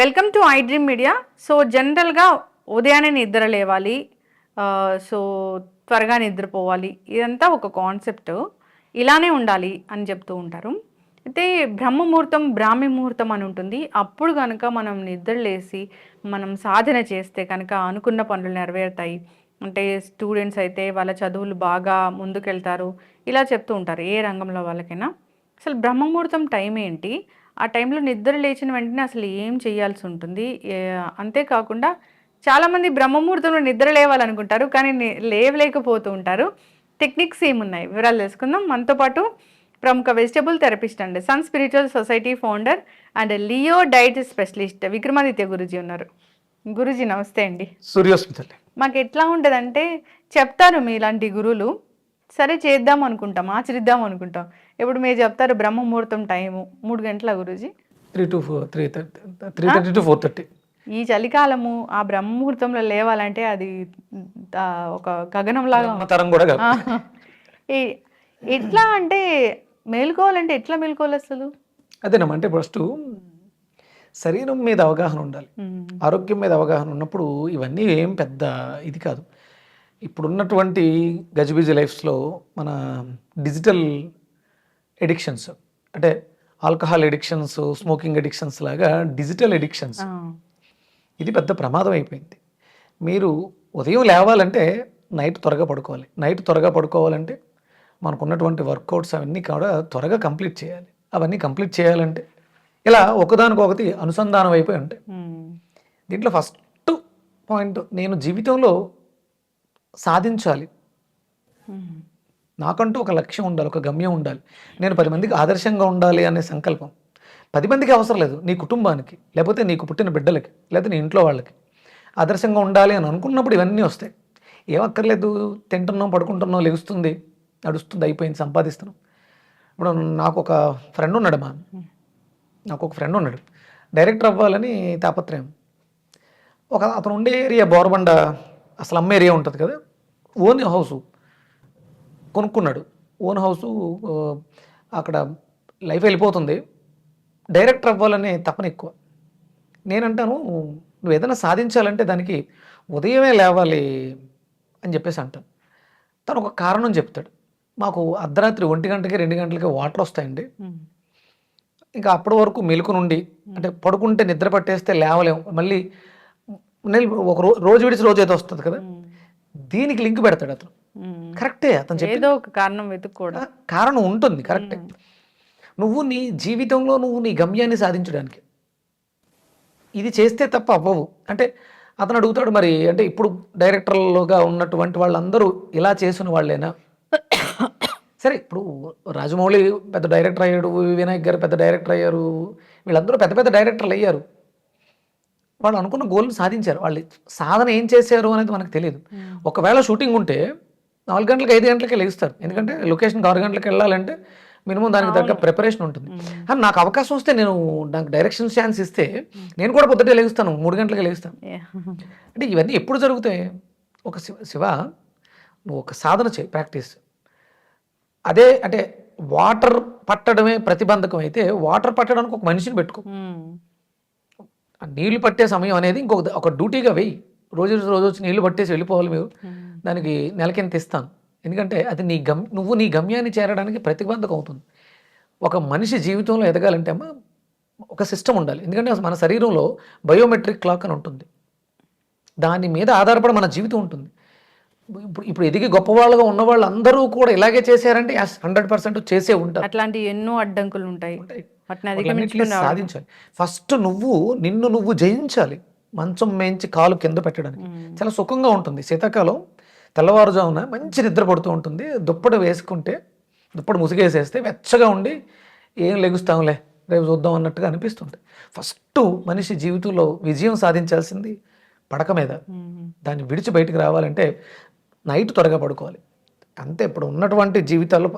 Welcome to I Dream Media so జనరల్గా ఉదయాన్నే నిద్ర లేవాలి. సో త్వరగా నిద్రపోవాలి. ఇదంతా ఒక కాన్సెప్ట్ ఇలానే ఉండాలి అని చెప్తూ ఉంటారు. అయితే బ్రహ్మముహూర్తం బ్రాహ్మి ముహూర్తం అని ఉంటుంది. అప్పుడు కనుక మనం నిద్రలేసి మనం సాధన చేస్తే కనుక అనుకున్న పనులు నెరవేరుతాయి. అంటే స్టూడెంట్స్ అయితే వాళ్ళ చదువులు బాగా ముందుకెళ్తారు. ఇలా చెప్తూ ఉంటారు. ఏ రంగంలో వాళ్ళకైనా. అసలు బ్రహ్మముహూర్తం టైం ఏంటి? ఆ టైంలో నిద్ర లేచిన వెంటనే అసలు ఏం చేయాల్సి ఉంటుంది? అంతేకాకుండా చాలామంది బ్రహ్మముహూర్తంలో నిద్ర లేవాలనుకుంటారు కానీ లేవలేకపోతూ ఉంటారు. టెక్నిక్స్ ఏమున్నాయి? వివరాలు తెలుసుకుందాం. మనతో పాటు ప్రముఖ వెజిటబుల్ థెరపిస్ట్ అండి Sun Spiritual Society founder and Leo diet specialist Vikramaditya Guruji ఉన్నారు. గురుజీ నమస్తే అండి. సూర్యోస్మితల్లి మాకు ఎట్లా ఉంటుందంటే చెప్తారు మీలాంటి గురువులు సరే చేద్దాం అనుకుంటాం ఆచరిద్దాం అనుకుంటాం ఇప్పుడు మీరు చెప్తారు బ్రహ్మ ముహూర్తం టైము మూడు గంటల Guruji? Three to four three thirty three thirty to four thirty ఈ చలికాలము ఆ బ్రహ్మ ముహూర్తంలో లేవాలంటే అది ఒక గగనంలాగా ఎట్లా అంటే మేలుకోవాలంటే ఎట్లా మేలుకోవాలి అసలు? అదేనమ్మా అంటే ఫస్ట్ శరీరం మీద అవగాహన ఉండాలి. ఆరోగ్యం మీద అవగాహన ఉన్నప్పుడు ఇవన్నీ ఏం పెద్ద ఇది కాదు. ఇప్పుడున్నటువంటి గజిబిజి లైఫ్స్లో మన డిజిటల్ ఎడిక్షన్స్ అంటే ఆల్కహాల్ ఎడిక్షన్స్ స్మోకింగ్ ఎడిక్షన్స్ లాగా డిజిటల్ ఎడిక్షన్స్ ఇది పెద్ద ప్రమాదం అయిపోయింది. మీరు ఉదయం లేవాలంటే నైట్ త్వరగా పడుకోవాలి. నైట్ త్వరగా పడుకోవాలంటే మనకున్నటువంటి వర్కౌట్స్ అవన్నీ కూడా త్వరగా కంప్లీట్ చేయాలి. అవన్నీ కంప్లీట్ చేయాలంటే ఇలా ఒకదానికొకటి అనుసంధానం అయిపోయి ఉంటాయి. దీంట్లో ఫస్ట్ పాయింట్ నేను జీవితంలో సాధించాలి. నాకంటూ ఒక లక్ష్యం ఉండాలి ఒక గమ్యం ఉండాలి. నేను పది మందికి ఆదర్శంగా ఉండాలి అనే సంకల్పం. పది మందికి అవసరం లేదు నీ కుటుంబానికి లేకపోతే నీకు పుట్టిన బిడ్డలకి లేకపోతే నీ ఇంట్లో వాళ్ళకి. ఆదర్శంగా ఉండాలి అని అనుకున్నప్పుడు ఇవన్నీ వస్తాయి. ఏమక్కర్లేదు తింటున్నాం పడుకుంటున్నాం లెగుస్తుంది నడుస్తుంది అయిపోయింది సంపాదిస్తున్నాం. ఇప్పుడు నాకు ఒక ఫ్రెండ్ ఉన్నాడు మా నాకు ఒక ఫ్రెండ్ ఉన్నాడు. డైరెక్టర్ అవ్వాలని తాపత్రయం. ఒక అతను ఉండే ఏరియా బోరబండ అసలు అమ్మ ఏరియా ఉంటుంది కదా? Own house. కొనుక్కున్నాడు. ఓన్ హౌసు అక్కడ లైఫ్ వెళ్ళిపోతుంది. డైరెక్టర్ అవ్వాలనే తపన ఎక్కువ. నేనంటాను నువ్వు ఏదైనా సాధించాలంటే దానికి ఉదయమే లేవాలి అని చెప్పేసి అంటాను. తను ఒక కారణం చెప్తాడు. మాకు అర్ధరాత్రి ఒంటి గంటకి రెండు గంటలకి వాటర్ వస్తాయండి. ఇంకా అప్పటి వరకు మెలకు నుండి అంటే పడుకుంటే నిద్ర పట్టేస్తే లేవలేము మళ్ళీ నెల ఒక రోజు విడిచి రోజు ఏదో వస్తుంది కదా. దీనికి లింక్ పెడతాడు అతను. కరెక్టే అతను చెప్పి ఏదో ఒక కారణం వెతుక్కోవడం. కారణం ఉంటుంది కరెక్టే. నువ్వు నీ జీవితంలో నువ్వు నీ గమ్యాన్ని సాధించడానికి ఇది చేస్తే తప్ప అవ్వవు. అంటే అతను అడుగుతాడు మరి అంటే ఇప్పుడు డైరెక్టర్లుగా ఉన్నటువంటి వాళ్ళందరూ ఇలా చేసిన వాళ్ళేనా? సరే ఇప్పుడు రాజమౌళి పెద్ద డైరెక్టర్ అయ్యాడు వినాయక్ గారు పెద్ద డైరెక్టర్ అయ్యారు వీళ్ళందరూ పెద్ద పెద్ద డైరెక్టర్లు అయ్యారు. వాళ్ళు అనుకున్న గోల్ని సాధించారు. వాళ్ళు సాధన ఏం చేశారు అనేది మనకు తెలియదు. ఒకవేళ షూటింగ్ ఉంటే నాలుగు గంటలకు ఐదు గంటలకే లేస్తారు ఎందుకంటే లొకేషన్కి ఆరు గంటలకు వెళ్ళాలంటే మినిమం దానికి తగ్గ ప్రిపరేషన్ ఉంటుంది. కానీ నాకు అవకాశం వస్తే నేను నాకు డైరెక్షన్ ఛాన్స్ ఇస్తే నేను కూడా పొద్దుటే లేస్తాను మూడు గంటలకే Yeah. అంటే ఇవన్నీ ఎప్పుడు జరుగుతాయి? ఒక శివ శివ నువ్వు ఒక సాధన చేయి ప్రాక్టీస్. అదే అంటే వాటర్ పట్టడమే ప్రతిబంధకం అయితే వాటర్ పట్టడానికి ఒక మనిషిని పెట్టుకో. నీళ్ళు పట్టే సమయం అనేది ఇంకొక ఒక డ్యూటీగా వెయ్యి రోజు రోజు వచ్చి నీళ్ళు పట్టేసి వెళ్ళిపోవాలి మీరు. దానికి నెలకింత ఇస్తాను. ఎందుకంటే అది నీ గమ్ నువ్వు నీ గమ్యాన్ని చేరడానికి ప్రతిబంధకం అవుతుంది. ఒక మనిషి జీవితంలో ఎదగాలంటే అమ్మ ఒక సిస్టమ్ ఉండాలి. ఎందుకంటే మన శరీరంలో బయోమెట్రిక్ క్లాక్ అని ఉంటుంది. దాని మీద ఆధారపడి మన జీవితం ఉంటుంది. ఇప్పుడు ఇప్పుడు ఎదిగి గొప్పవాళ్ళుగా ఉన్న వాళ్ళు అందరూ కూడా ఇలాగే చేశారంటే హండ్రెడ్ పర్సెంట్ చేసే ఉంటారు. అట్లాంటి ఎన్నో అడ్డంకులు ఉంటాయి. సాధించాలి. ఫస్ట్ నువ్వు నిన్ను నువ్వు జయించాలి. మంచం మేంచి కాలు కింద పెట్టడానికి. చాలా సుఖంగా ఉంటుంది. శీతాకాలం తెల్లవారుజామున మంచి నిద్ర పడుతూ ఉంటుంది. దుప్పటి వేసుకుంటే దుప్పటి ముసిగేసేస్తే వెచ్చగా ఉండి ఏం లెగుస్తాంలే రేపు చూద్దాం అన్నట్టుగా అనిపిస్తుంది ఫస్ట్ మనిషి జీవితంలో విజయం సాధించాల్సింది పడక మీద. దాన్ని విడిచి బయటకు రావాలంటే నైట్ త్వరగా పడుకోవాలి. అంతే ఇప్పుడు ఉన్నటువంటి జీవితాల్లో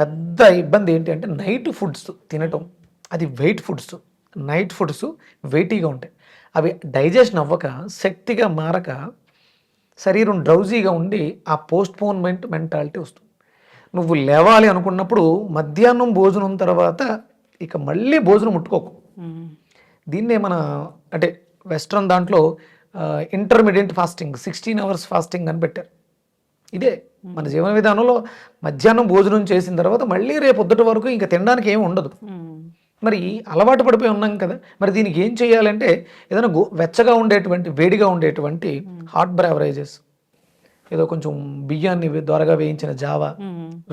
పెద్ద ఇబ్బంది ఏంటి అంటే నైట్ ఫుడ్స్ తినటం. అది వెయిట్ ఫుడ్స్. నైట్ ఫుడ్స్ వెయిటీగా ఉంటాయి. అవి డైజెషన్ అవ్వక శక్తిగా మారక శరీరం డ్రౌజీగా ఉండి ఆ పోస్ట్పోన్మెంట్ మెంటాలిటీ వస్తుంది. నువ్వు లేవాలి అనుకున్నప్పుడు మధ్యాహ్నం భోజనం తర్వాత ఇక మళ్ళీ భోజనం ముట్టుకోకు. దీన్నే మన అంటే వెస్ట్రన్ దాంట్లో intermediate fasting sixteen hours fasting అని పెట్టారు. ఇదే మన జీవన విధానంలో మధ్యాహ్నం భోజనం చేసిన తర్వాత మళ్ళీ రేపు పొద్దుట వరకు ఇంకా తినడానికి ఏమి ఉండదు. మరి అలవాటు పడిపోయి ఉన్నాం కదా. మరి దీనికి ఏం చేయాలంటే ఏదైనా గో వెచ్చగా ఉండేటువంటి వేడిగా ఉండేటువంటి హాట్ బ్రావరేజెస్. ఏదో కొంచెం బియ్యాన్ని ద్వారగా వేయించిన జావా.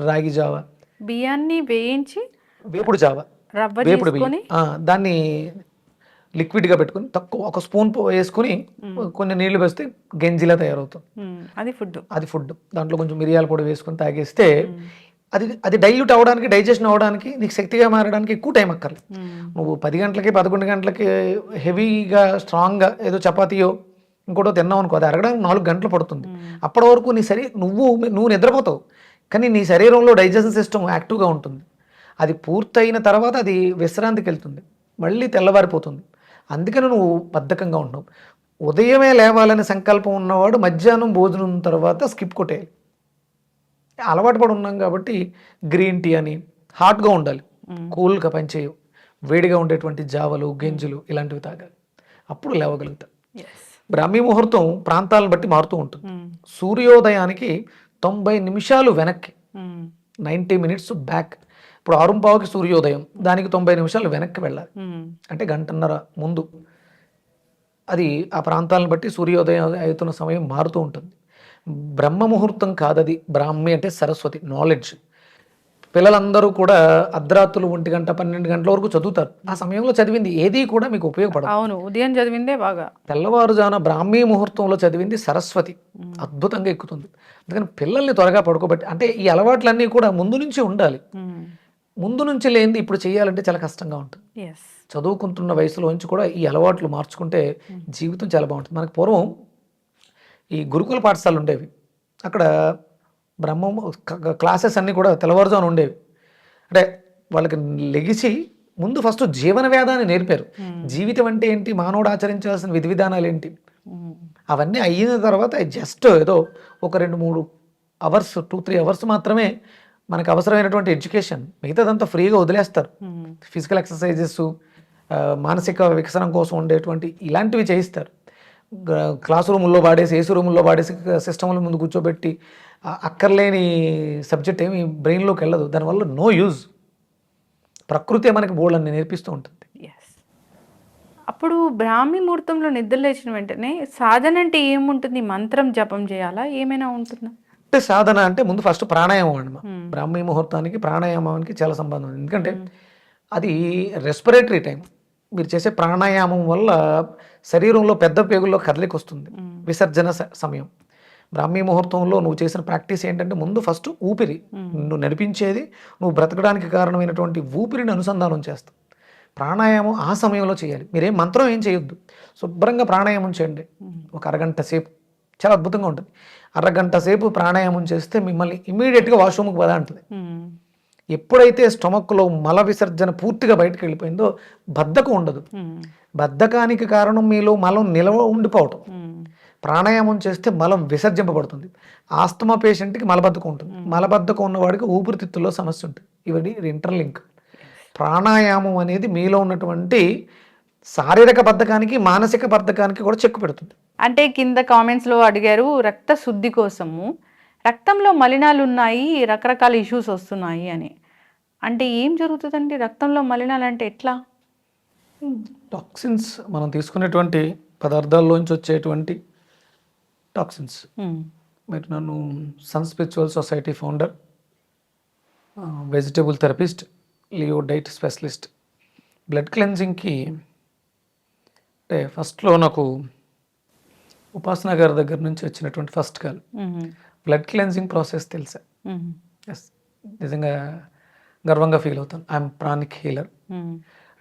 రాగి జావా. బియ్యాన్ని వేయించి వేపుడు జావా. వేపుడు బియ్యం. దాన్ని లిక్విడ్గా పెట్టుకుని తక్కువ ఒక స్పూన్ వేసుకుని కొన్ని నీళ్ళు వేస్తే గంజిలా తయారవుతుంది. అది ఫుడ్ అది ఫుడ్ దాంట్లో కొంచెం మిరియాల పొడి వేసుకొని తాగేస్తే అది అది డైల్యూట్ అవ్వడానికి డైజెషన్ అవ్వడానికి నీకు శక్తిగా మారడానికి ఎక్కువ టైం అక్కర్లేదు. నువ్వు పది గంటలకి పదకొండు గంటలకి హెవీగా స్ట్రాంగ్గా ఏదో చపాతీయో ఇంకోటో తిన్నావు అనుకో అది అరగడానికి నాలుగు గంటలు పడుతుంది. అప్పటి వరకు నీ శరీ నువ్వు నువ్వు నిద్రపోతావు. కానీ నీ శరీరంలో డైజెషన్ సిస్టమ్ యాక్టివ్గా ఉంటుంది. అది పూర్తయిన తర్వాత అది విశ్రాంతికి వెళ్తుంది. మళ్ళీ తెల్లవారిపోతుంది. అందుకని నువ్వు బద్ధకంగా ఉంటున్నావు ఉదయమే లేవాలనే సంకల్పం ఉన్నవాడు మధ్యాహ్నం భోజనం తర్వాత స్కిప్ కొట్టేయాలి. అలవాటు పడి ఉన్నాం కాబట్టి గ్రీన్ టీ అని హాట్గా ఉండాలి. కూల్గా పనిచేయవు. వేడిగా ఉండేటువంటి జావలు గెంజులు ఇలాంటివి తాగాలి. అప్పుడు లేవగలుగుతాం. బ్రాహ్మీ ముహూర్తం ప్రాంతాలను బట్టి మారుతూ ఉంటుంది. సూర్యోదయానికి తొంభై నిమిషాలు వెనక్కి నైంటీ మినిట్స్ బ్యాక్. ఇప్పుడు ఆరుంపావుకి సూర్యోదయం దానికి తొంభై నిమిషాలు వెనక్కి వెళ్ళాలి. అంటే గంటన్నర ముందు. అది ఆ ప్రాంతాలను బట్టి సూర్యోదయం అవుతున్న సమయం మారుతూ ఉంటుంది. బ్రహ్మ ముహూర్తం కాదది. బ్రాహ్మి అంటే సరస్వతి నాలెడ్జ్ పిల్లలందరూ కూడా అర్ధరాత్రులు ఒంటి గంట పన్నెండు గంటల వరకు చదువుతారు. ఆ సమయంలో చదివింది ఏది కూడా మీకు ఉపయోగపడదు. అవును ఉదయం చదివిందే బాగా. తెల్లవారుజాన బ్రాహ్మీ ముహూర్తంలో చదివింది సరస్వతి. అద్భుతంగా ఎక్కుతుంది. అందుకని పిల్లల్ని త్వరగా పడుకోబెట్టి అంటే ఈ అలవాట్లన్నీ కూడా ముందు నుంచి ఉండాలి. ముందు నుంచి లేనిది ఇప్పుడు చేయాలంటే చాలా కష్టంగా ఉంటుంది. చదువుకుంటున్న వయసులోంచి కూడా ఈ అలవాట్లు మార్చుకుంటే జీవితం చాలా బాగుంటుంది. మనకు పూర్వం ఈ గురుకుల పాఠశాలలు ఉండేవి. అక్కడ బ్రహ్మం క్లాసెస్ అన్నీ కూడా తెల్లవారుజామున ఉండేవి. అంటే వాళ్ళకి లెగిసి ముందు ఫస్ట్ జీవన వేదాన్ని నేర్పారు. జీవితం అంటే ఏంటి? మానవుడు ఆచరించాల్సిన విధి విధానాలు ఏంటి? అవన్నీ అయిన తర్వాత జస్ట్ ఏదో ఒక రెండు మూడు అవర్స్ టూ త్రీ అవర్స్ మాత్రమే మనకు అవసరమైనటువంటి ఎడ్యుకేషన్. మిగతాదంతా ఫ్రీగా వదిలేస్తారు. ఫిజికల్ ఎక్సర్సైజెస్ మానసిక వికసనం కోసం ఉండేటువంటి ఇలాంటివి చేయిస్తారు. క్లాస్ రూముల్లో వాడేసి ఏసీ రూముల్లో వాడేసి సిస్టమ్ల ముందు కూర్చోబెట్టి అక్కర్లేని సబ్జెక్ట్ ఏమి బ్రెయిన్లోకి వెళ్ళదు. దానివల్ల నో యూజ్. ప్రకృతే మనకి బోల్డ్ అని నేర్పిస్తూ ఉంటుంది. అప్పుడు బ్రాహ్మీ ముహూర్తంలో నిద్ర లేచిన వెంటనే సాధన అంటే ఏముంటుంది? మంత్రం జపం చేయాలా? ఏమైనా ఉంటుందా? అంటే సాధన అంటే ముందు ఫస్ట్ ప్రాణాయామం అండి బ్రాహ్మీ ముహూర్తానికి ప్రాణాయామానికి చాలా సంబంధం ఉంది. ఎందుకంటే అది రెస్పిరేటరీ టైం మీరు చేసే ప్రాణాయామం వల్ల శరీరంలో పెద్ద పేగుల్లో కదలిక వస్తుంది విసర్జన సమయం. బ్రాహ్మీ ముహూర్తంలో నువ్వు చేసిన ప్రాక్టీస్ ఏంటంటే ముందు ఫస్ట్ ఊపిరి నువ్వు నడిపించేది నువ్వు బ్రతకడానికి కారణమైనటువంటి ఊపిరిని అనుసంధానం చేస్తావు ప్రాణాయామం ఆ సమయంలో చేయాలి. మీరేం మంత్రం ఏం చేయొద్దు. శుభ్రంగా ప్రాణాయామం చేయండి. ఒక అరగంట సేపు. చాలా అద్భుతంగా ఉంటుంది. అరగంట సేపు ప్రాణాయామం చేస్తే మిమ్మల్ని ఇమీడియట్గా వాష్రూమ్కి పదా అంటుంది. ఎప్పుడైతే స్టొమక్లో మల విసర్జన పూర్తిగా బయటకు వెళ్ళిపోయిందో బద్ధకం ఉండదు. బద్ధకానికి కారణం మీలో మలం నిలవ ఉండిపోవటం. ప్రాణాయామం చేస్తే మలం విసర్జింపబడుతుంది. ఆస్తమా పేషెంట్కి మలబద్ధకం ఉంటుంది. మలబద్ధకం ఉన్నవాడికి ఊపిరితిత్తుల్లో సమస్య ఉంటుంది. ఇవన్నీ ఇంటర్లింక్. ప్రాణాయామం అనేది మీలో ఉన్నటువంటి శారీరక బద్ధకానికి మానసిక బద్ధకానికి కూడా చెక్కు పెడుతుంది. అంటే కింద కామెంట్స్లో అడిగారు రక్త శుద్ధి కోసము రక్తంలో మలినాలు ఉన్నాయి రకరకాల ఇష్యూస్ వస్తున్నాయి అని. అంటే ఏం జరుగుతుందండి? రక్తంలో మలినాలు అంటే ఎట్లా? టాక్సిన్స్ మనం తీసుకునేటువంటి పదార్థాల్లోంచి వచ్చేటువంటి టాక్సిన్స్. మీరు నన్ను Sun Spiritual Society founder vegetable therapist Leo diet specialist. Blood క్లెన్జింగ్కి అంటే ఫస్ట్లో నాకు ఉపాసన గారి దగ్గర నుంచి వచ్చినటువంటి first call. Blood cleansing process తెలుసా. ఎస్ నిజంగా గర్వంగా ఫీల్ అవుతాను ఐఎమ్ ప్రాణిక్ హీలర్.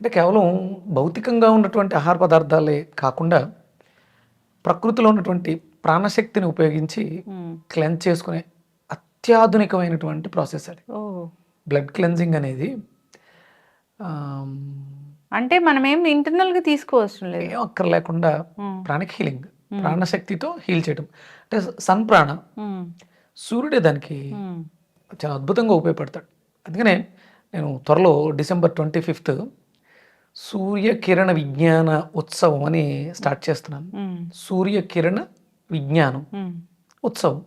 అంటే కేవలం భౌతికంగా ఉన్నటువంటి ఆహార పదార్థాలే కాకుండా ప్రకృతిలో ఉన్నటువంటి ప్రాణశక్తిని ఉపయోగించి. క్లెన్స్ చేసుకునే అత్యాధునికమైనటువంటి ప్రాసెస్ అది బ్లడ్ క్లెన్జింగ్ అనేది అంటే మనం ఏం ఇంటర్నల్గా తీసుకోవచ్చం లేదు ఏం అక్కర్ లేకుండా మ్మ్. ప్రాణిక్ హీలింగ్ ప్రాణశక్తితో హీల్ చేయడం అంటే సన్ ప్రాణ. సూర్యుడే దానికి. చాలా అద్భుతంగా ఉపయోగపడతాడు. అందుకనే నేను త్వరలో డిసెంబర్ ట్వంటీ ఫిఫ్త్ సూర్యకిరణ విజ్ఞాన ఉత్సవం అని స్టార్ట్ చేస్తున్నాను. సూర్యకిరణ విజ్ఞానం. ఉత్సవం.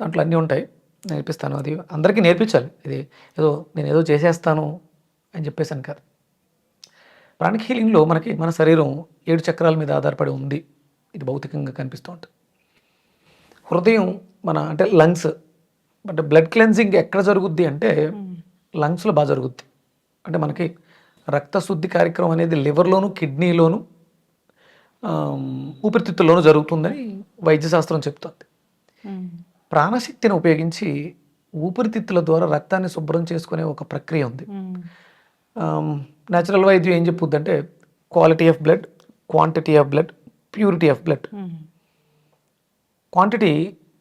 దాంట్లో అన్నీ ఉంటాయి. నేర్పిస్తాను. అది అందరికీ నేర్పించాలి. ఇది ఏదో నేను ఏదో చేసేస్తాను అని చెప్పేసాను కాదు. ప్రాణిక్ హీలింగ్లో మనకి మన శరీరం ఏడు చక్రాల మీద ఆధారపడి ఉంది. ఇది భౌతికంగా కనిపిస్తూ ఉంటుంది హృదయం మన అంటే లంగ్స్ అంటే బ్లడ్ క్లెన్సింగ్ ఎక్కడ జరుగుద్ది అంటే లంగ్స్లో బాగా జరుగుద్ది అంటే మనకి రక్తశుద్ధి కార్యక్రమం అనేది లివర్లోను కిడ్నీలోను ఊపిరితిత్తుల్లోనూ జరుగుతుందని వైద్యశాస్త్రం చెప్తుంది మ్మ్. ప్రాణశక్తిని ఉపయోగించి ఊపిరితిత్తుల ద్వారా రక్తాన్ని శుభ్రం చేసుకునే ఒక ప్రక్రియ ఉంది మ్మ్. న్యాచురల్ వైద్యం ఏం చెప్పుద్ది అంటే quality of blood quantity of blood purity of blood. Quantity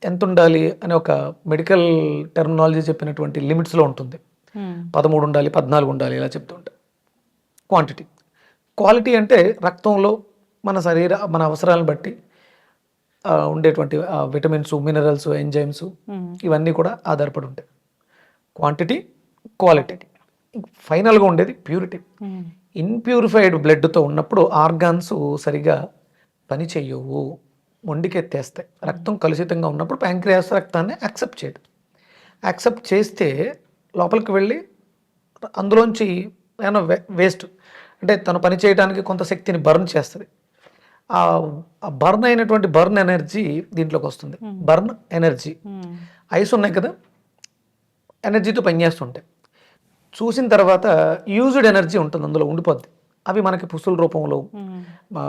ఎంత ఉండాలి అనే ఒక మెడికల్ టెర్మినాలజీ చెప్పినటువంటి లిమిట్స్లో ఉంటుంది. పదమూడు ఉండాలి పద్నాలుగు ఉండాలి ఇలా చెప్తూ ఉంటాయి క్వాంటిటీ క్వాలిటీ అంటే రక్తంలో మన శరీర మన అవసరాలను బట్టి ఉండేటువంటి విటమిన్స్ మినరల్స్ ఎంజైమ్స్. ఇవన్నీ కూడా ఆధారపడి ఉంటాయి క్వాంటిటీ క్వాలిటీ ఫైనల్గా ఉండేది ప్యూరిటీ. ఇన్ప్యూరిఫైడ్ బ్లడ్తో ఉన్నప్పుడు ఆర్గాన్స్ సరిగా పని చెయ్యవు మొండికెత్తేస్తాయి. రక్తం కలుషితంగా ఉన్నప్పుడు ప్యాంక్రియాస్ రక్తాన్ని యాక్సెప్ట్ చేయదు యాక్సెప్ట్ చేస్తే లోపలికి వెళ్ళి అందులోంచి ఏమైనా వేస్ట్. అంటే తను పని చేయడానికి కొంత శక్తిని బర్న్ చేస్తుంది. ఆ బర్న్ అయినటువంటి బర్న్ ఎనర్జీ దీంట్లోకి వస్తుంది. Burn energy. ఐస్ ఉన్నాయి కదా ఎనర్జీతో పనిచేస్తుంటాయి. చూసిన తర్వాత యూజ్డ్ ఎనర్జీ ఉంటుంది అందులో ఉండిపోద్ది. అవి మనకి పుసుల రూపంలో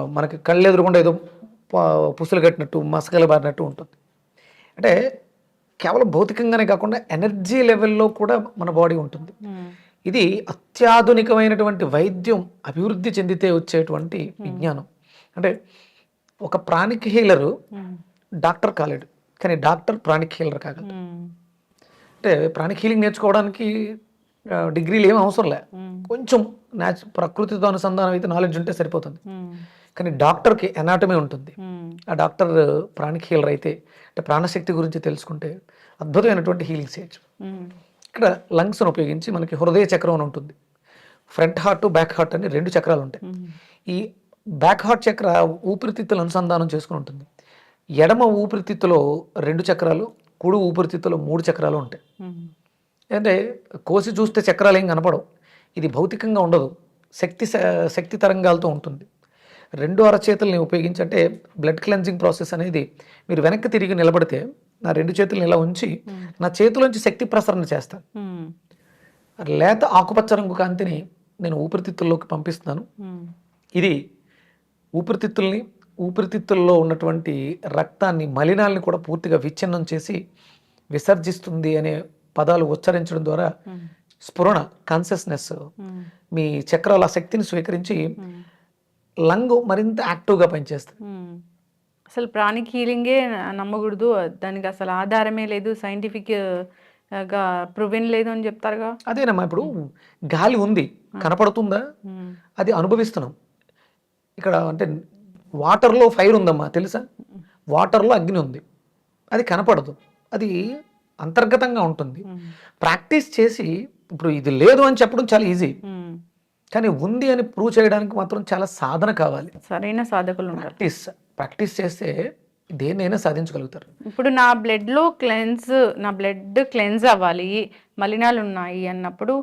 మనకి కళ్ళు ఎదురుకుండా ఏదో ప- పుసులు కట్టినట్టు మసకలు బారినట్టు ఉంటుంది. అంటే కేవలం భౌతికంగానే కాకుండా ఎనర్జీ లెవెల్లో కూడా మన బాడీ ఉంటుంది. ఇది అత్యాధునికమైనటువంటి వైద్యం అభివృద్ధి చెందితే వచ్చేటువంటి విజ్ఞానం. అంటే ఒక ప్రాణిక్ హీలరు. డాక్టర్ కాలేడు. కానీ డాక్టర్ ప్రాణిక్ హీలర్ కాగలడు. అంటే ప్రాణిక్ హీలింగ్ నేర్చుకోవడానికి డిగ్రీలు ఏం అవసరం లే. కొంచెం న్యాచు ప్రకృతితో అనుసంధానం అయితే నాలెడ్జ్ ఉంటే సరిపోతుంది. కానీ డాక్టర్కి ఎనాటమీ ఉంటుంది. ఆ డాక్టర్ ప్రాణిక్ హీలర్ అయితే అంటే ప్రాణశక్తి గురించి తెలుసుకుంటే అద్భుతమైనటువంటి హీలింగ్ చేయొచ్చు. ఇక్కడ లంగ్స్ను ఉపయోగించి మనకి హృదయ చక్రం అని ఉంటుంది ఫ్రంట్ హార్ట్ బ్యాక్ హార్ట్ అని రెండు చక్రాలు ఉంటాయి. ఈ బ్యాక్ హార్ట్ చక్ర ఊపిరితిత్తులు అనుసంధానం చేసుకుని ఉంటుంది ఎడమ ఊపిరితిత్తులో రెండు చక్రాలు కుడి ఊపిరితిత్తులో మూడు చక్రాలు ఉంటాయి. అంటే కోసి చూస్తే చక్రాలు ఏం కనపడవు. ఇది భౌతికంగా ఉండదు. శక్తి శక్తి తరంగాలతో ఉంటుంది. రెండు అరచేతుల్ని ఉపయోగించి అంటే బ్లడ్ క్లెన్జింగ్ ప్రాసెస్ అనేది మీరు వెనక్కి తిరిగి నిలబడితే నా రెండు చేతుల్ని ఇలా ఉంచి నా చేతిలోంచి శక్తి ప్రసరణ చేస్తాను. లేత ఆకుపచ్చ రంగు కాంతిని నేను ఊపిరితిత్తుల్లోకి పంపిస్తున్నాను. ఇది ఊపిరితిత్తుల్ని ఊపిరితిత్తుల్లో ఉన్నటువంటి రక్తాన్ని మలినాల్ని కూడా పూర్తిగా విచ్ఛిన్నం చేసి విసర్జిస్తుంది అనే పదాలు ఉచ్చరించడం ద్వారా. స్ఫురణ కాన్షియస్నెస్. మీ చక్రాల శక్తిని స్వీకరించి. లంగ్ మరింత యాక్టివ్గా పనిచేస్తుంది. అసలు ప్రాణిక్ హీలింగే నమ్మకూడదు. దానికి అసలు ఆధారమే లేదు. సైంటిఫిక్గా ప్రూవెన్ లేదు అని చెప్తారుగా. అదేనమ్మా ఇప్పుడు గాలి ఉంది. కనపడుతుందా. అది అనుభవిస్తున్నాం. ఇక్కడ అంటే వాటర్లో ఫైర్ ఉందమ్మా తెలుసా? వాటర్లో అగ్ని ఉంది. అది కనపడదు. అది అంతర్గతంగా ఉంటుంది. ప్రాక్టీస్ చేసి ఇప్పుడు ఇది లేదు అని చెప్పడం చాలా ఈజీ. కానీ ఉంది అని ప్రూవ్ చేయడానికి మాత్రం చాలా సాధన కావాలి. సరైన సాధకులు ప్రాక్టీస్ ప్రాక్టీస్ చేస్తే దేన్నైనా సాధించగలుగుతారు. ఇప్పుడు నా బ్లడ్లో క్లెన్స్ నా బ్లడ్ క్లెన్స్ అవ్వాలి మలినాలు ఉన్నాయి అన్నప్పుడు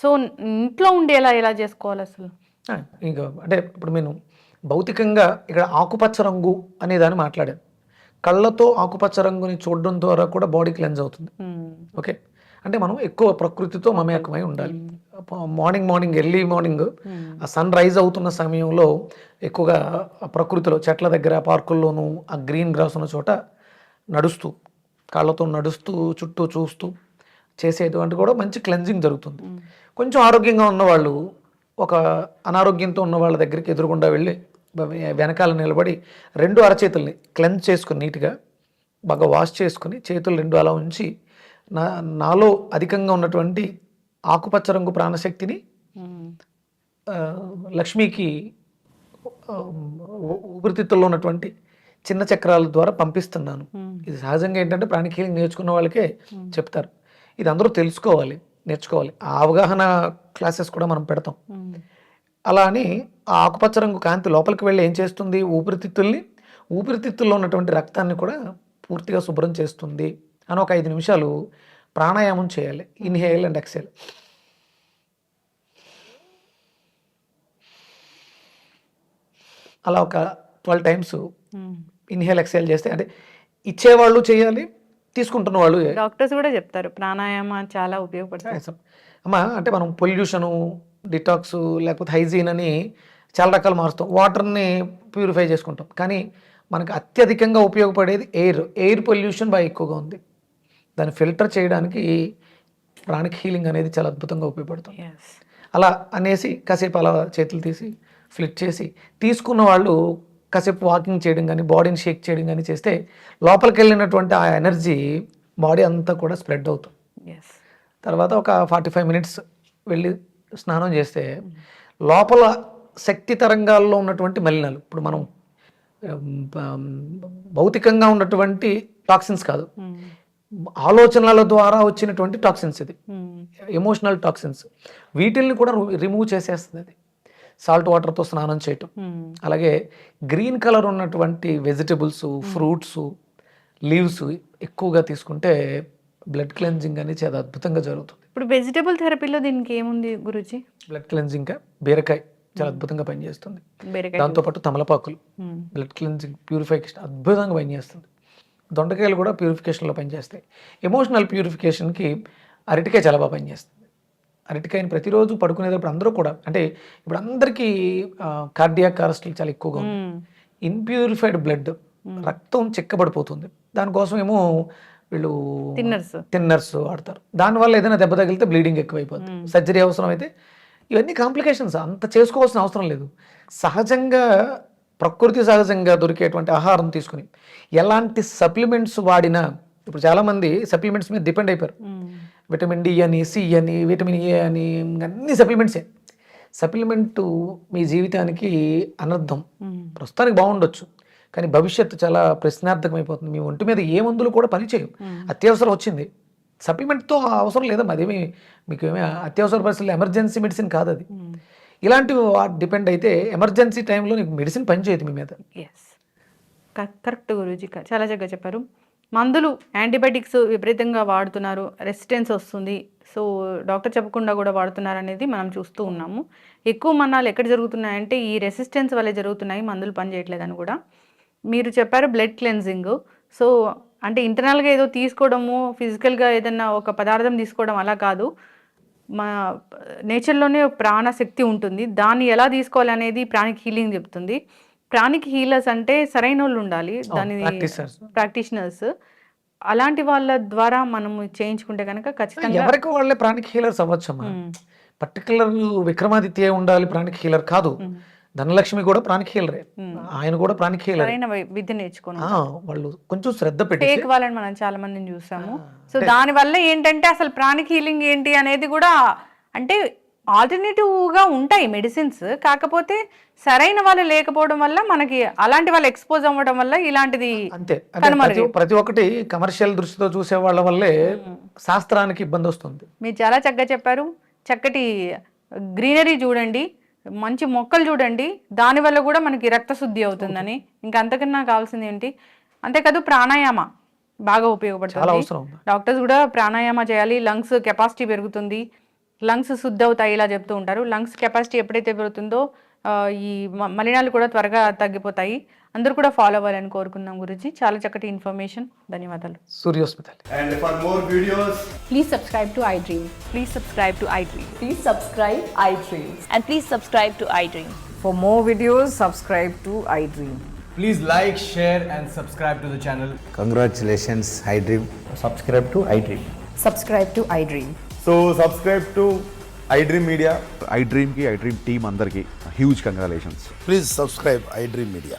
సో ఇంట్లో ఉండేలా ఎలా చేసుకోవాలి అసలు? ఇంకా అంటే ఇప్పుడు నేను భౌతికంగా ఇక్కడ ఆకుపచ్చ రంగు అనే దాన్ని మాట్లాడాను. కళ్ళతో ఆకుపచ్చ రంగుని చూడడం ద్వారా కూడా బాడీ క్లెన్స్ అవుతుంది మ్మ్. ఓకే అంటే మనం ఎక్కువ ప్రకృతితో మమేకమై ఉండాలి మార్నింగ్ మార్నింగ్ ఎర్లీ మార్నింగ్ మ్మ్. ఆ సన్ రైజ్ అవుతున్న సమయంలో ఎక్కువగా ప్రకృతిలో చెట్ల దగ్గర పార్కుల్లోనూ ఆ గ్రీన్ గ్రాస్ ఉన్న చోట నడుస్తూ కాళ్ళతో నడుస్తూ చుట్టూ చూస్తూ చేసేటువంటి కూడా మంచి క్లెన్జింగ్ జరుగుతుంది. కొంచెం ఆరోగ్యంగా ఉన్నవాళ్ళు ఒక అనారోగ్యంతో ఉన్న వాళ్ళ దగ్గరికి ఎదురుగుండా వెళ్ళి వెనకాల నిలబడి రెండు అరచేతుల్ని క్లెన్స్ చేసుకుని నీట్గా బాగా వాష్ చేసుకుని చేతులు రెండు అలా ఉంచి నా నాలో అధికంగా ఉన్నటువంటి ఆకుపచ్చ రంగు ప్రాణశక్తిని లక్ష్మికి ఊపిరితిత్తుల్లో ఉన్నటువంటి చిన్న చక్రాల ద్వారా పంపిస్తున్నాను. ఇది సహజంగా ఏంటంటే ప్రాణిక్ హీలింగ్ నేర్చుకున్న వాళ్ళకే చెప్తారు. ఇది అందరూ తెలుసుకోవాలి నేర్చుకోవాలి. ఆ అవగాహన క్లాసెస్ కూడా మనం పెడతాం. అలా అని ఆ ఆకుపచ్చ రంగు కాంతి లోపలికి వెళ్ళి ఏం చేస్తుంది ఊపిరితిత్తుల్ని ఊపిరితిత్తుల్లో ఉన్నటువంటి రక్తాన్ని కూడా పూర్తిగా శుభ్రం చేస్తుంది అని ఒక ఐదు నిమిషాలు ప్రాణాయామం చేయాలి ఇన్హేల్ అండ్ ఎక్సేల్ అలా ఒక ట్వెల్వ్ టైమ్స్. ఇన్హేల్ ఎక్సేల్ చేస్తే అంటే ఇచ్చేవాళ్ళు చేయాలి తీసుకుంటున్న వాళ్ళు డాక్టర్స్ కూడా చెప్తారు ప్రాణాయామ చాలా ఉపయోగపడుతుంది. అమ్మా అంటే మనం పొల్యూషను డిటాక్స్ లేకపోతే హైజీన్ అని చాలా రకాలు మారుస్తాం. వాటర్ని ప్యూరిఫై చేసుకుంటాం. కానీ మనకు అత్యధికంగా ఉపయోగపడేది ఎయిర్. ఎయిర్ పొల్యూషన్ బాగా ఎక్కువగా ఉంది. దాన్ని ఫిల్టర్ చేయడానికి ప్రాణిక్ హీలింగ్ అనేది చాలా అద్భుతంగా ఉపయోగపడుతుంది. అలా అనేసి కాసేపు అలా చేతులు తీసి ఫ్లిట్ చేసి తీసుకున్న వాళ్ళు కాసేపు వాకింగ్ చేయడం కానీ బాడీని షేక్ చేయడం కానీ చేస్తే లోపలికి వెళ్ళినటువంటి ఆ ఎనర్జీ బాడీ అంతా కూడా స్ప్రెడ్ అవుతుంది. తర్వాత ఒక ఫార్టీ ఫైవ్ మినిట్స్ వెళ్ళి స్నానం చేస్తే లోపల శక్తి తరంగాల్లో ఉన్నటువంటి మలినాలు. ఇప్పుడు మనం భౌతికంగా ఉన్నటువంటి టాక్సిన్స్ కాదు. ఆలోచనల ద్వారా వచ్చినటువంటి టాక్సిన్స్ ఇది. Emotional toxins. వీటిల్ని కూడా రిమూవ్ చేసేస్తుంది అది. సాల్ట్ వాటర్తో స్నానం చేయటం. అలాగే గ్రీన్ కలర్ ఉన్నటువంటి వెజిటబుల్స్ ఫ్రూట్స్ లీవ్స్ ఎక్కువగా తీసుకుంటే బ్లడ్ క్లెన్జింగ్ అనేది చాలా అద్భుతంగా జరుగుతుంది. ఇప్పుడు వెజిటబుల్ థెరపీలో దీనికి ఏముంది గురుజీ? బ్లడ్ క్లెన్జింగ్ బీరకాయ చాలా అద్భుతంగా పనిచేస్తుంది. బీరకాయ దాంతోపాటు తమలపాకులు. బ్లడ్ క్లెన్జింగ్ ప్యూరిఫికేషన్ అద్భుతంగా పనిచేస్తుంది. దొండకాయలు కూడా ప్యూరిఫికేషన్లో పనిచేస్తాయి. ఎమోషనల్ ప్యూరిఫికేషన్కి అరటికాయ చాలా బాగా పనిచేస్తుంది. అరటికాయని ప్రతిరోజు పడుకునేటప్పుడు అందరూ కూడా అంటే ఇప్పుడు అందరికీ కార్డియాక్ అరెస్టులు చాలా ఎక్కువగా ఉంది. ఇన్ప్యూరిఫైడ్ బ్లడ్ రక్తం చిక్కబడిపోతుంది. దానికోసం ఏమో వీళ్ళు తిన్నర్స్ తిన్నర్స్ వాడతారు. దానివల్ల ఏదైనా దెబ్బ తగిలితే బ్లీడింగ్ ఎక్కువైపోతుంది. సర్జరీ అవసరం అయితే ఇవన్నీ కాంప్లికేషన్స్ అంత చేసుకోవాల్సిన అవసరం లేదు. సహజంగా ప్రకృతి సహజంగా దొరికేటువంటి ఆహారం తీసుకుని ఎలాంటి సప్లిమెంట్స్ వాడినా ఇప్పుడు చాలామంది సప్లిమెంట్స్ మీద డిపెండ్ అయిపోయారు. విటమిన్ డి అని సి అని విటమిన్ ఏ అని అన్ని సప్లిమెంట్సే సప్లిమెంట్ మీ జీవితానికి అనర్థం. ప్రస్తుతానికి బాగుండొచ్చు. కానీ భవిష్యత్తు చాలా ప్రశ్నార్థకమైపోతుంది. మీ ఒంటి మీద ఏ మందులు కూడా పనిచేయవు అత్యవసరం వచ్చింది. సప్లిమెంట్తో అవసరం లేదమ్మా అదేమి మీకు ఏమీ అత్యవసర పరిస్థితుల్లో ఎమర్జెన్సీ మెడిసిన్ కాదు అది. ఇలాంటివి డిపెండ్ అయితే ఎమర్జెన్సీ టైంలో నీకు మెడిసిన్ పనిచేయదు మీ మీద. ఎస్ కరెక్ట్ గురూజీ చాలా చక్కగా చెప్పారు. మందులు యాంటీబయాటిక్స్ విపరీతంగా వాడుతున్నారు. రెసిస్టెన్స్ వస్తుంది. సో డాక్టర్ చెప్పకుండా కూడా వాడుతున్నారు అనేది మనం చూస్తూ ఉన్నాము. ఎక్కువ మన్నాలు ఎక్కడ జరుగుతున్నాయంటే ఈ రెసిస్టెన్స్ వల్లే జరుగుతున్నాయి మందులు పనిచేయట్లేదని కూడా. మీరు చెప్పారు బ్లడ్ క్లెన్జింగ్ సో అంటే ఇంటర్నల్గా ఏదో తీసుకోవడము ఫిజికల్గా ఏదైనా ఒక పదార్థం తీసుకోవడం అలా కాదు. మన నేచర్లోనే ప్రాణశక్తి ఉంటుంది. దాన్ని ఎలా తీసుకోవాలి అనేది ప్రాణిక్ హీలింగ్ చెప్తుంది. ప్రాణిక్ హీలర్స్ అంటే సరైన వాళ్ళు ఉండాలి దాని. ప్రాక్టీషనర్స్. అలాంటి వాళ్ళ ద్వారా మనం చేయించుకుంటే కనుక ఖచ్చితంగా ఎవరికి వాళ్ళే ప్రాణిక్ హీలర్స్ అవ్వచ్చమ్మా పర్టికులర్ విక్రమాదిత్య ఉండాలి ప్రాణిక్ హీలర్ కాదు. ధనలక్ష్మి కూడా ప్రాణిక్ హీలరే. ఆయన కూడా ప్రాణిక్ హీలర్. సరైన వై- విద్య నేర్చుకోను వాళ్ళు కొంచెం శ్రద్ధ పెట్టి టేక్ వాళ్ళని మనం చాలా మందిని చూసాము. సో దాని వల్ల ఏంటంటే అసలు ప్రాణిక్ హీలింగ్ ఏంటి అనేది కూడా అంటే ఆల్టర్నేటివ్గా ఉంటాయి మెడిసిన్స్. కాకపోతే సరైన వాళ్ళు లేకపోవడం వల్ల మనకి అలాంటి వాళ్ళు ఎక్స్పోజ్ అవ్వడం వల్ల ఇలాంటిది అంతే. ప్రతి ఒక్కటి కమర్షియల్ దృష్టితో చూసే వాళ్ళ వల్లే శాస్త్రానికి ఇబ్బంది వస్తుంది. మీరు చాలా చక్కగా చెప్పారు. చక్కటి గ్రీనరీ చూడండి. మంచి మొక్కలు చూడండి. దానివల్ల కూడా మనకి రక్తశుద్ధి అవుతుందని. ఇంకా అంతకన్నా కావాల్సింది ఏంటి? అంతేకాదు ప్రాణాయామ బాగా ఉపయోగపడుతుంది. డాక్టర్స్ కూడా ప్రాణాయామ చేయాలి. లంగ్స్ కెపాసిటీ పెరుగుతుంది. లంగ్స్ శుద్ధి అవుతాయి ఇలా చెప్తూ ఉంటారు. లంగ్స్ కెపాసిటీ ఎప్పుడైతే పెరుగుతుందో ఈ మలినాలు కూడా త్వరగా తగ్గిపోతాయి. అందరూ కూడా ఫాలో అవ్వాలని కోరుకున్నాం గురించి చాలా చక్కటి ఇన్ఫర్మేషన్ ధన్యవాదాలు. సూర్యోస్పితల్ and for videos please subscribe to I Dream please subscribe to I Dream please subscribe I Dream and please subscribe to I Dream for more videos subscribe to I Dream please like share and subscribe to the channel congratulations I Dream subscribe to I Dream subscribe to I Dream so subscribe to I Dream Media I డ్రీమ్కి I dream team అందరికి huge congratulations please subscribe I Dream Media